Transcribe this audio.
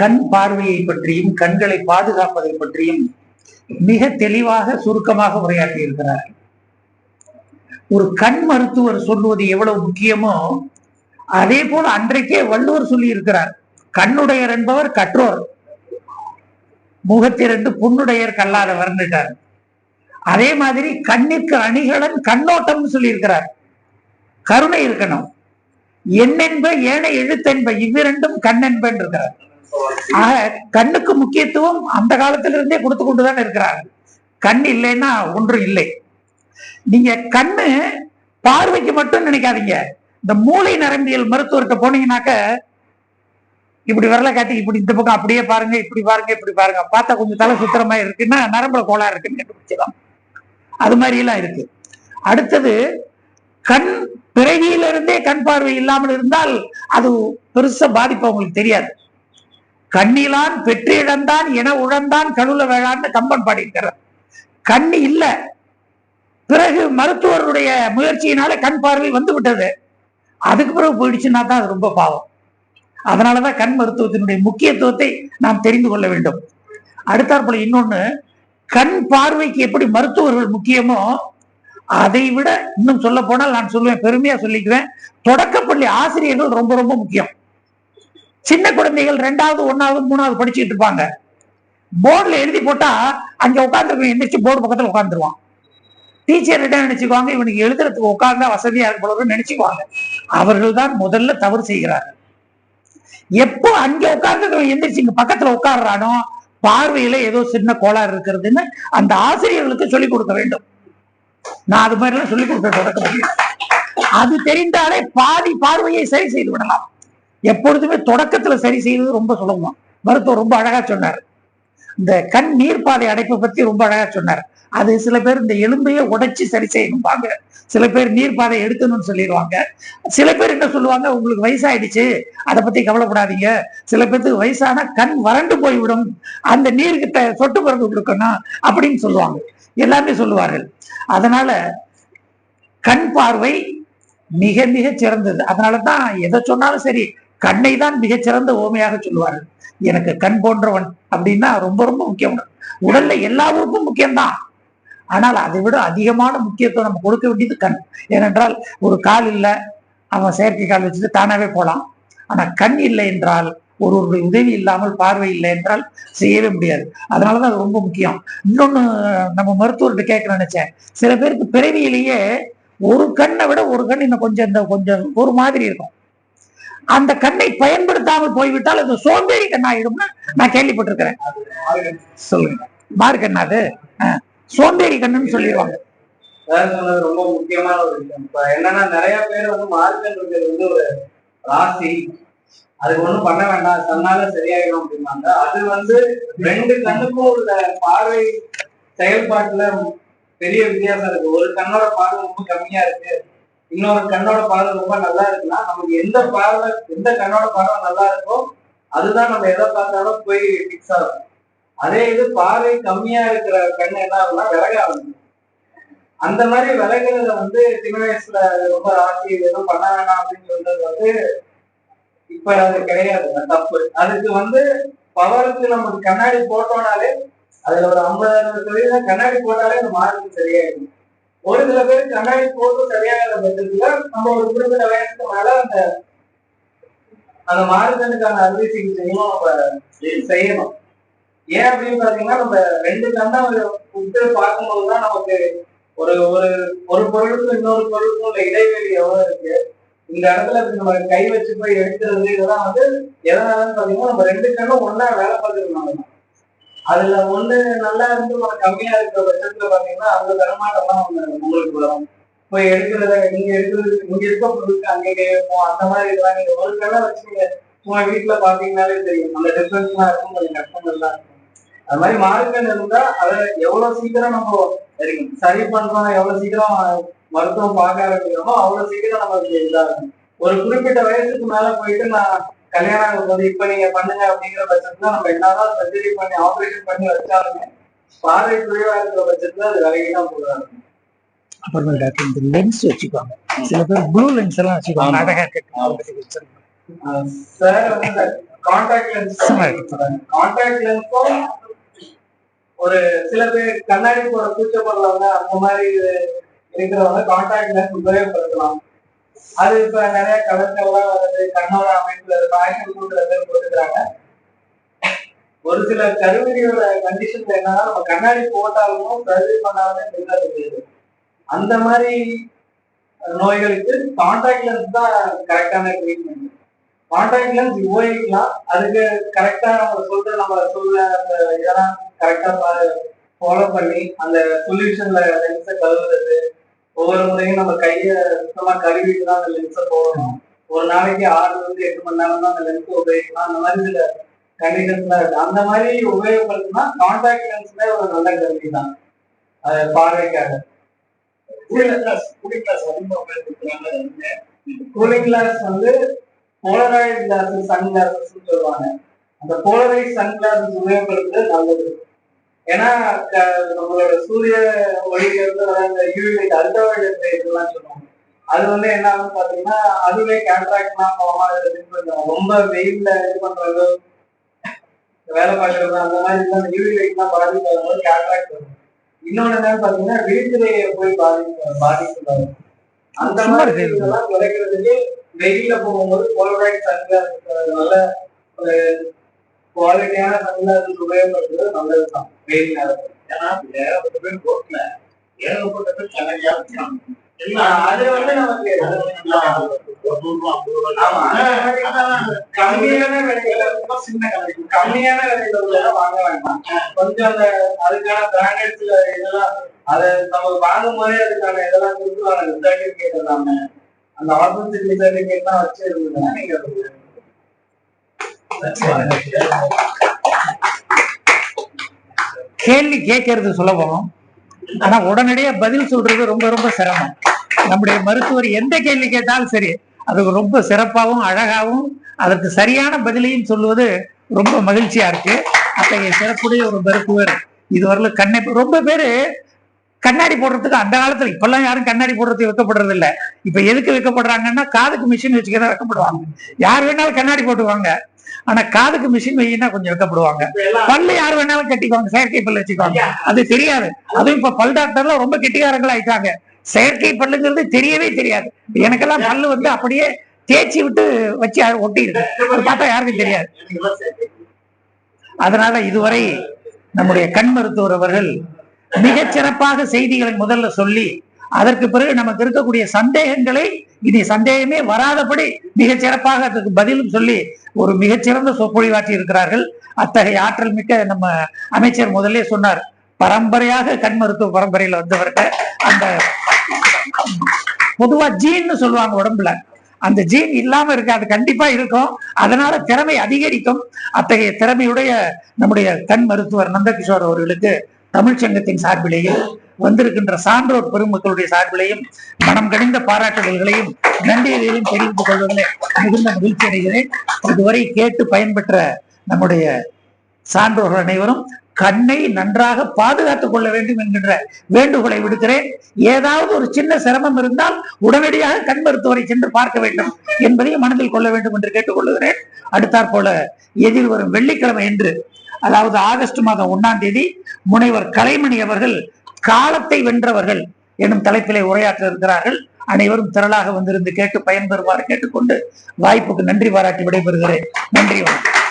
கண் பார்வையை பற்றியும் கண்களை பாதுகாப்பதை பற்றியும் மிக தெளிவாக சுருக்கமாக உரையாற்றி இருக்கிறார். ஒரு கண் மருத்துவர் சொல்லுவது எவ்வளவு முக்கியமோ அதே போல அன்றைக்கே வள்ளுவர் சொல்லி இருக்கிறார் கண்ணுடையர் என்பவர் கற்றோர் முகத்திரண்டு புண்ணுடையர் கல்லாத கல்லாதவர்ன்னுட்டார் அதே மாதிரி கண்ணிற்கு அணிகலன் கண்ணோட்டம் சொல்லியிருக்கிறார். கருணை இருக்கணும். எண்ணென்ப ஏனை எழுத்தென்ப இவ்விரண்டும் கண்ணென்பென்று இருக்கிறார் ஆக கண்ணுக்கு முக்கியத்துவம் அந்த காலத்திலிருந்தே கொடுத்து கொண்டுதான் இருக்கிறார் கண் இல்லைன்னா ஒன்றும் இல்லை. நீங்க கண்ணு பார்வைக்கு மட்டும் நினைக்காதீங்க. இந்த மூளை நரம்பியல் மருத்துவர்கிட்ட போனீங்கன்னாக்க இப்படி வரல காட்டி இப்படி இந்த பக்கம் அப்படியே பாருங்க இப்படி பாருங்க இப்படி பாருங்க. பார்த்தா கொஞ்சம் தலை சுத்திரமா இருக்குன்னா நரம்புல கோளாறு இருக்குன்னு கண்டுபிடிச்சிடலாம் அது மாதிரி எல்லாம் இருக்கு. அடுத்தது கண் பிறவியிலிருந்தே கண் பார்வை இல்லாமல் இருந்தால் அது பெருசா பாதிப்பு அவங்களுக்கு தெரியாது. கண்ணிலான் பெற்று இழந்தான் என உழந்தான் கழுல வேளான்னு கம்பன் பாடியிருக்கிறார். கண் இல்ல. பிறகு மருத்துவருடைய முயற்சியினால கண் பார்வை வந்து விட்டது. அதுக்கு பிறகு போயிடுச்சுன்னா தான் அது ரொம்ப பாவம். அதனாலதான் கண் மருத்துவத்தினுடைய முக்கியத்துவத்தை நாம் தெரிந்து கொள்ள வேண்டும். அடுத்தாற்போல இன்னொன்னு கண் பார்வைக்கு எப்படி மருத்துவர்கள் முக்கியமோ அதை விட இன்னும் சொல்ல போனால் நான் சொல்லுவேன் பெருமையா சொல்லிக்குவேன் தொடக்கப்பள்ளி ஆசிரியர்கள் ரொம்ப ரொம்ப முக்கியம். சின்ன குழந்தைகள் ரெண்டாவது ஒன்னாவது மூணாவது படிச்சுட்டு இருப்பாங்க. போர்டில் எழுதி போட்டா அங்க உட்காந்துருக்கும் எந்திரிச்சு போர்டு பக்கத்துல உட்காந்துருவான் டீச்சர் என்ன நினைச்சுக்குவாங்க இவனுக்கு எழுதுறதுக்கு உட்கார்ந்தா வசதியா இருப்பவர்கள் நினைச்சுக்குவாங்க. அவர்கள் தான் முதல்ல தவறு செய்கிறார்கள். எப்போ அங்க உட்கார்ந்து எந்திரிச்சு இங்க பக்கத்துல உட்கார்றானோ பார்வையில ஏதோ சின்ன கோளாறு இருக்கிறதுன்னு அந்த ஆசிரியர்களுக்கு சொல்லிக் கொடுக்க வேண்டும். நான் அது மாதிரிலாம் சொல்லிக் கொடுக்க தொடக்கம் அது தெரிந்தாலே பாதி பார்வையை சரி செய்து விடலாம். எப்பொழுதுமே தொடக்கத்துல சரி செய்வது ரொம்ப சுலபம். மருத்துவர் ரொம்ப அழகா சொன்னார். இந்த கண் நீர்ப்பாதை அடைப்பை பத்தி ரொம்ப அழகா சொன்னார். அது சில பேர் இந்த எலும்பையே உடைச்சு சரி செய்யணும்பாங்க. சில பேர் நீர்ப்பாதை எடுக்கணும்னு சொல்லிடுவாங்க. சில பேர் என்ன சொல்லுவாங்க? உங்களுக்கு வயசாயிடுச்சு. அதை பத்தி கவலைப்படாதீங்க. சில பேருக்கு வயசான கண் வறண்டு போய்விடும். அந்த நீர்கிட்ட சொட்டு மருந்து கொடுக்கணும் அப்படின்னு சொல்லுவாங்க. எல்லாமே சொல்லுவார்கள். அதனால கண் பார்வை மிக மிக சிறந்தது. அதனால தான் எதை சொன்னாலும் சரி கண்ணை தான் மிகச்சிறந்த ஓமையாக சொல்லுவார்கள். எனக்கு கண் போன்றவன் அப்படின்னா ரொம்ப ரொம்ப முக்கியம் உடல்ல எல்லா உறுப்பும் முக்கியம்தான். ஆனால் அதை விட அதிகமான முக்கியத்துவம் நம்ம கொடுக்க வேண்டியது கண். ஏனென்றால் ஒரு கால் இல்லை அவன் செயற்கை கால் வச்சுட்டு தானாவே போகலாம் ஆனா கண் இல்லை என்றால் ஒருவருடைய உதவி இல்லாமல் பார்வை இல்லை என்றால் செய்யவே முடியாது. அதனாலதான் அது ரொம்ப முக்கியம். இன்னொன்னு நம்ம மருத்துவர்கிட்ட கேட்க நினைச்சேன். சில பேருக்கு பிறவியிலேயே ஒரு கண்ணை விட ஒரு கண் இன்னும் கொஞ்சம் இந்த கொஞ்சம் ஒரு மாதிரி இருக்கும். அந்த கண்ணை பயன்படுத்தாமல் போய்விட்டால் அது சோம்பேறி கண்ணாயிடும்னு நான் கேள்விப்பட்டிருக்கிறேன். சொல்லுங்க. மாறு கண்ணா அது. சோம்பேறி கண்ணுன்னு சொல்லிடுவாங்க. ரொம்ப முக்கியமான ஒரு விஷயம். இப்ப என்னன்னா நிறைய பேர் வந்து மார்க்கன்றது வந்து ஒரு ராசி. அதுக்கு ஒண்ணும் பண்ண வேண்டாம். தன்னால சரியாயிடும் அப்படின்னாங்க அது வந்து ரெண்டு கண்ணுக்கும் உள்ள பார்வை செயல்பாட்டுல பெரிய வித்தியாசம் இருக்கு. ஒரு கண்ணோட பார்வை ரொம்ப கம்மியா இருக்கு. இன்னொரு கண்ணோட பார்வை ரொம்ப நல்லா இருக்குன்னா நமக்கு எந்த பார்வை எந்த கண்ணோட பார்வை நல்லா இருக்கோ அதுதான் நம்ம எதை பார்த்தாலும் போய் பிக்ஸ் ஆகும் அதே இது பார்வை கம்மியா இருக்கிற கண் என்ன ஆகும்னா விலக ஆரம்பிக்கும். அந்த மாதிரி விலகிறத வந்து சின்ன வயசுல ரொம்ப ராசி எதுவும் பண்ண வேணாம் அப்படின்னு சொல்றது வந்து இப்ப அது கிடையாது. தப்பு. அதுக்கு வந்து பவருக்கு நமக்கு கண்ணாடி போட்டோம்னாலே அதுல ஒரு ஐம்பதாயிரம் சதவீதம் கண்ணாடி போட்டாலே அந்த மார்க்கு சரியாயிடும். ஒரு சில பேர் கண்ணாடி போட்டு சரியாகிற பட்சத்துல நம்ம ஒரு குறிப்பிட்ட வயசுக்கு மேல அந்த அந்த மாறுதலுக்கான அறுவை சிகிச்சையும் நம்ம செய்யணும். ஏன் அப்படின்னு பாத்தீங்கன்னா நம்ம ரெண்டு கண்ணை விட்டு பார்க்கும்போதுதான் நமக்கு ஒரு ஒரு ஒரு பொருளுக்கும் இன்னொரு பொருளுக்கும் உள்ள இடைவெளி எவ்வளவு இருக்கு. இந்த இடத்துல நம்ம கை வச்சு போய் எடுக்கிறது இதெல்லாம் வந்து எதனாலன்னு பாத்தீங்கன்னா நம்ம ரெண்டு கண்ணும் ஒன்னா வேலை பார்க்கறதுனால அதுல ஒண்ணு நல்லா இருந்து கம்மியா இருக்கிற பட்சத்துல பாத்தீங்கன்னா அந்த தரமாட்டம் தான் உங்களுக்கு வரும். போய் எடுக்கிறத நீங்க எடுக்கிறது இங்க இருக்க பொருளுக்கு அங்கே இருக்கும். அந்த மாதிரி இதெல்லாம் நீங்க ஒரு கடை வச்சு சும்மா வீட்டுல பாத்தீங்கன்னாலே தெரியும். அந்த டிஃபரன்ஸ்லாம் இருக்கும் கொஞ்சம் கஷ்டங்கள்லாம் இருக்கும். அது மாதிரி மார்க்கெட் இருந்தா அதை எவ்வளவு சீக்கிரம் நம்ம சரி சரி பண்றோம் எவ்வளவு சீக்கிரம் மருத்துவம் பார்க்க ஆரம்பிக்கிறோமோ அவ்வளவு சீக்கிரம் நமக்கு இதாகும் ஒரு குறிப்பிட்ட வயசுக்கு மேல போயிட்டு நான் கல்யாணம் ஆகும்போது இப்ப நீங்க பண்ணுங்க அப்படிங்கிற பட்சத்துல நம்ம என்னதான் சர்ஜரி பண்ணி ஆபரேஷன் பண்ணி வச்சாலுமே பார்வை குறைவா இருக்கிற பட்சத்துல அது விலகிதான் போடுறாங்க அப்புறமே டாக்டர் இந்த லென்ஸ் வச்சுக்குவாங்க சில பேர் ப்ளூ லென்ஸ் எல்லாம் வச்சுக்குவாங்க. அழகா இருக்கு. சார் வந்து கான்டாக்ட் லென்ஸ் கான்டாக்ட் லென்ஸும் ஒரு சில பேர் கண்ணாடி போட கூச்சப்படுறவங்க அந்த மாதிரி இருக்கிறவங்க கான்டாக்ட் லென்ஸ் உபயோகப்படுத்தலாம். அது இப்ப நிறைய கலர்லாம் வருது கண்ணோட அமைப்புல ஃபேஷன் கொடுக்குற பேர் போட்டுக்கிறாங்க. ஒரு சில கருவியோட கண்டிஷன்ல என்னன்னா நம்ம கண்ணாடி போட்டாலும் சர்ஜரி பண்ணாலுமே சரியா தெரியுது. அந்த மாதிரி நோய்களுக்கு கான்டாக்ட் லென்ஸ் தான் கரெக்டான ட்ரீட்மெண்ட் கான்டாக்ட் லென்ஸ் உபயோகிக்கலாம். அதுக்கு கரெக்டா நம்ம சொல்ற நம்ம சொல்ற அந்த இதெல்லாம் கரெக்டா ஃபாலோ பண்ணி அந்த சொல்யூஷன்ல லென்ஸை கழுவுறது ஒவ்வொரு முறையும் நம்ம கையை சுத்தமா கழுவிட்டு தான் அந்த லென்ஸை போடணும். ஒரு நாளைக்கு ஆறுல இருந்து எட்டு மணி நேரம் தான் அந்த லென்ஸ் உபயோகிக்கலாம். அந்த மாதிரி சில கண்டிஷன்ஸ்லாம் இருக்கு. அந்த மாதிரி உபயோகப்படுத்தினா கான்டாக்ட் லென்ஸ்ல ஒரு நல்ல கருவி தான். அது பார்வைக்காக. கூலிங் கிளாஸ் வந்து போலரைட் கிளாஸ் சன் கிளாஸஸ் சொல்லுவாங்க. அந்த போலரைஸ் சன் கிளாஸஸ் உபயோகப்படுத்துறது நல்லது. ஏன்னா நம்மளோட சூரிய ஒளியில இருந்து வர அந்த யூவி லைட் அல்ட்ராவைலட் இதெல்லாம் சொல்லுவாங்க அது வந்து என்ன ஆகும்னு பாத்தீங்கன்னா அதுவே கேட்ராக்ட்லாம் போகாம கொஞ்சம் ரொம்ப வெயில்ல இது பண்றது வேலை பார்க்கறது அந்த மாதிரி அந்த யூவி லைட்லாம் பாதிக்கும் போது கேட்ராக்ட் வரும் இன்னொன்னு என்னன்னு பாத்தீங்கன்னா விழித்திரையை போய் பாதிக்க பாதிக்கும் வரும். அந்த மாதிரி. இதெல்லாம் குறைக்கிறதுக்கு வெயில்ல போகும்போது போலரைட் சன்கிளாஸ் நல்ல ஒரு குவாலிட்டியான சன்கிளாஸ் உபயோகப்படுத்துறது நல்லதுதான். வெயில் நேரத்துல ஏன்னா ஏகப்பட்ட பேர் ரோட்ல ஏகப்பட்ட பேர் கண்ணடியா இருக்காங்க. அது வந்து நமக்கு அது ஒரு நூறு ரூபா, கம்மியான விலையில சின்ன கண்ணாடி. கம்மியான விலையில உள்ளதெல்லாம் வாங்க வேண்டாம். கொஞ்சம் அந்த அதுக்கான பிராண்டட்ஸ்ல இதெல்லாம் அதை நம்ம வாங்கும் போதே அதுக்கான இதெல்லாம் கொடுத்துருவாங்க சர்டிபிகேட் எல்லாமே அந்த ஆத்தன்டிசிட்டி சர்டிபிகேட் தான் வச்சு இருந்ததுன்னா நீங்க அது கேள்வி கேட்கறது சுலபம் ஆனா உடனடியா பதில் சொல்றது ரொம்ப ரொம்ப சிரமம். நம்முடைய மருத்துவர் எந்த கேள்வி கேட்டாலும் சரி அதுக்கு ரொம்ப சிறப்பாகவும் அழகாகவும் அதற்கு சரியான பதிலையும் சொல்லுவது ரொம்ப மகிழ்ச்சியா இருக்கு. அத்தகைய சிறப்புடைய ஒரு மருத்துவர் இதுவரையில கண்ணை ரொம்ப பேரு கண்ணாடி போடுறதுக்கு அந்த காலத்துல இப்பெல்லாம் யாரும் கண்ணாடி போடுறதுக்கு வைக்கப்படுறது இல்ல. இப்ப எதுக்கு வைக்கப்படுறாங்கன்னா காதுக்கு மிஷின் வச்சுக்கதான் வைக்கப்படுவாங்க. யார் வேணாலும் கண்ணாடி போட்டுவாங்க ஆனா காதுக்கு மிஷின் வையினா கொஞ்சம் வைக்கப்படுவாங்க. பல்லு யார் வேணாலும் கட்டிக்குவாங்க செயற்கை பல்லு வச்சுக்குவாங்க. அது தெரியாது. அதுவும் இப்ப பல் டாக்டர்லாம் ரொம்ப கெட்டிக்காரங்களா ஆயிட்டாங்க. செயற்கை பல்லுங்கிறது தெரியவே தெரியாது. எனக்கெல்லாம் பல்லு வந்து அப்படியே தேய்ச்சி விட்டு வச்சு ஒட்டி இருக்கு அது பார்த்தா யாருக்கும் தெரியாது. அதனால இதுவரை நம்முடைய கண் மருத்துவர் அவர்கள் மிகச் சிறப்பாக செய்திகளை முதல்ல சொல்லி அதற்கு பிறகு நமக்கு இருக்கக்கூடிய சந்தேகங்களை இனி சந்தேகமே வராதபடி மிகச் சிறப்பாக அதுக்கு பதிலும் சொல்லி ஒரு மிகச்சிறந்த சொற்பொழிவாற்றி இருக்கிறார்கள். அத்தகைய ஆற்றல் மிக்க நம்ம அமைச்சர் முதல்ல சொன்னார். பரம்பரையாக கண் மருத்துவ பரம்பரையில வந்தவர்கள் அந்த பொதுவா ஜீன்னு சொல்லுவாங்க உடம்புல. அந்த ஜீன் இல்லாம இருக்கு அது கண்டிப்பா இருக்கும். அதனால திறமை அதிகரிக்கும். அத்தகைய திறமையுடைய நம்முடைய கண் மருத்துவர் நந்தகிஷோர் அவர்களுக்கு தமிழ்ச்சங்கத்தின் சார்பிலேயே வந்திருக்கின்ற சான்றோர் பெருமக்களுடைய சார்பிலையும் மனம் கடிந்த பாராட்டுதல்களையும் நன்றியதையும் தெரிவித்துக் கொள்வதில் மிகுந்த மகிழ்ச்சி அடைகிறேன். இதுவரை கேட்டு பயன்பெற்ற நம்முடைய சான்றோர்கள் அனைவரும் கண்ணை நன்றாக பாதுகாத்துக் கொள்ள வேண்டும் என்கின்ற வேண்டுகோளை விடுக்கிறேன். ஏதாவது ஒரு சின்ன சிரமம் இருந்தால் உடனடியாக கண் மருத்துவரை சென்று பார்க்க வேண்டும் என்பதையும் மனதில் கொள்ள வேண்டும் என்று கேட்டுக்கொள்கிறேன் அடுத்தாற் போல எதிர்வரும் வெள்ளிக்கிழமை என்று அதாவது ஆகஸ்ட் மாதம் ஒன்னாம் தேதி முனைவர் கலைமணி அவர்கள் காலத்தை வென்றவர்கள் எனும் தலைப்பிலே உரையாற்ற இருக்கிறார்கள். அனைவரும் திரளாக வந்திருந்து கேட்டு பயன்பெறுமாறு கேட்டுக்கொண்டு வாய்ப்புக்கு நன்றி பாராட்டி விடைபெறுகிறேன். நன்றி வணக்கம்.